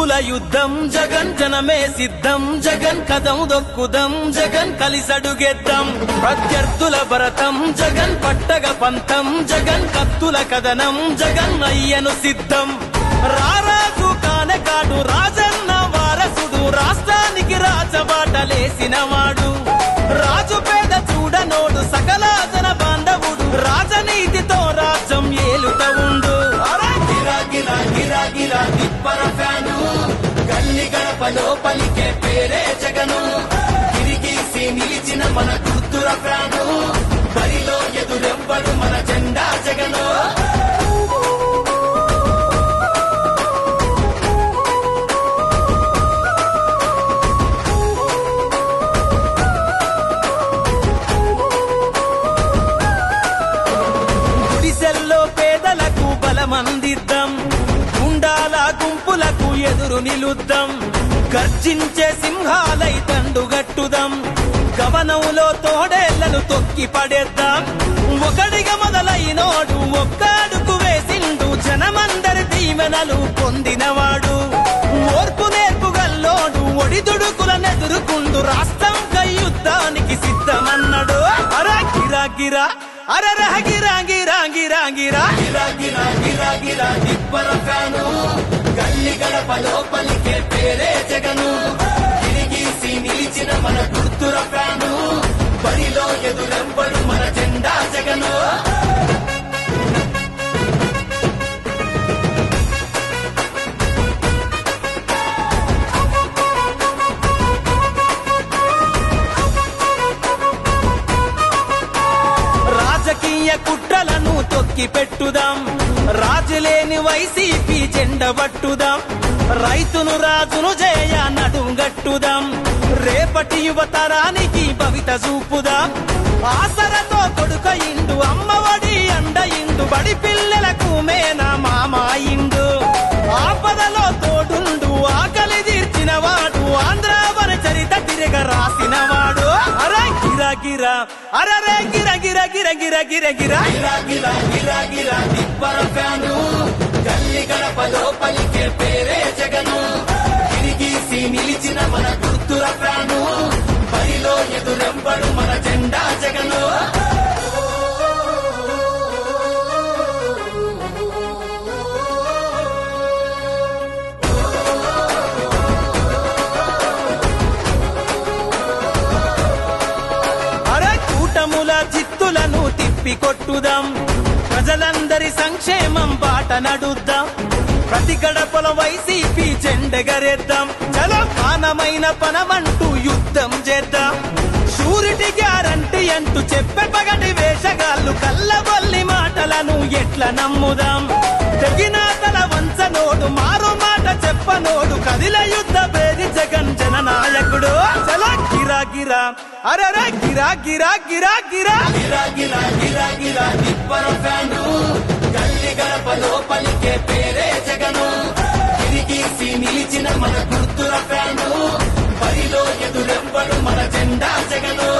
చూపుల యుద్ధం జగన్ జనమే సిద్ధం జగన్ కథం దొక్కుదం జగన్ కలిసడుగెద్దం. ప్రత్యర్థుల భరతం జగన్ పట్టగ పంతం జగన్ కత్తుల కథనం జగన్ అయ్యను సిద్ధం. రారాజు కానకాడు రాజన్న వారసుడు రాష్ట్రానికి రాజబాటలేసిన వాడు రాజు పేద చూడనోడు సకల జన బాంధవుడు రా మన గుర్తుల ఫ్యాను బరిలో ఎదురెవ్వడు మన జెండా జగను. గుడిసెల్లో పేదలకు బలమందిద్దాం. గుండాల గుంపులకు ఎదురు నిలుద్దాం. గర్జించే సింహాలై తండుగట్టుదాం గవనంలో తోడేళ్ళను తొక్కి పడేద్దాం. ఒకడిగా మొదలైనోడు ఒక్కడుకు వేసిండు జనమందరి దీవెనలు పొందినవాడు. ఓర్పు నేర్పుగల్లోడు ఒడిదుడుకులనెదురుకుండు రాష్ట్రం యుద్ధానికి సిద్ధమన్నాడు. అరా గిరా గిరా అరే రహ గిరా గిరా గిరా గిరా. గిరా గిరా గిరా గిరా దిబ్బర ఫ్యాను గల్లి గడపలో పలికే పేరే కుట్రలను తొక్కి పెట్టుదాం. రాజులేని వైసీపీ జెండ పట్టుదాం. రైతును రాజును జయ నడుంగట్టుదాం రేపటి యువతరానికి భవిత చూపుదాం. ఆసరతో కొడుక ఇండు అమ్మఒడి అండ ఇండు బడి గిరా గిరా అరే గిర గిర గిర గిర గిర గిర గిరా గిరా గిరా గిరా చిత్తులను కొట్టుదాం. ప్రజలందరి సంక్షేమం బాట నడుద్దాం. ప్రతి గడపల వైసీపీ జెండగరేద్దాం చలో పానమైన పనమంటూ యుద్ధం చేద్దాం. షూరిటీ గ్యారంటీ అంటూ చెప్పే పగటి వేషగాళ్ళు కల్లబొల్లి మాటలను ఎట్లా నమ్ముదాం? తెగిన తల వంచనోడు మారు మాట చెప్పనోడు కదిల యుద్ధ పేరి జగన్ జననాయకుడు. చలా గిరా గిరా. అరే అరే గిరా గిరా గిరా గిరా. గిరా గిరా గిరా గిరా నిప్పన ఫ్యాను. గల్లి గడపలో పలికే పేరే జగను. తిరిగేసి నిలిచిన మన గుర్తుల ఫ్యాను. బరిలో ఎదురెంబడు మన జెండా జగను.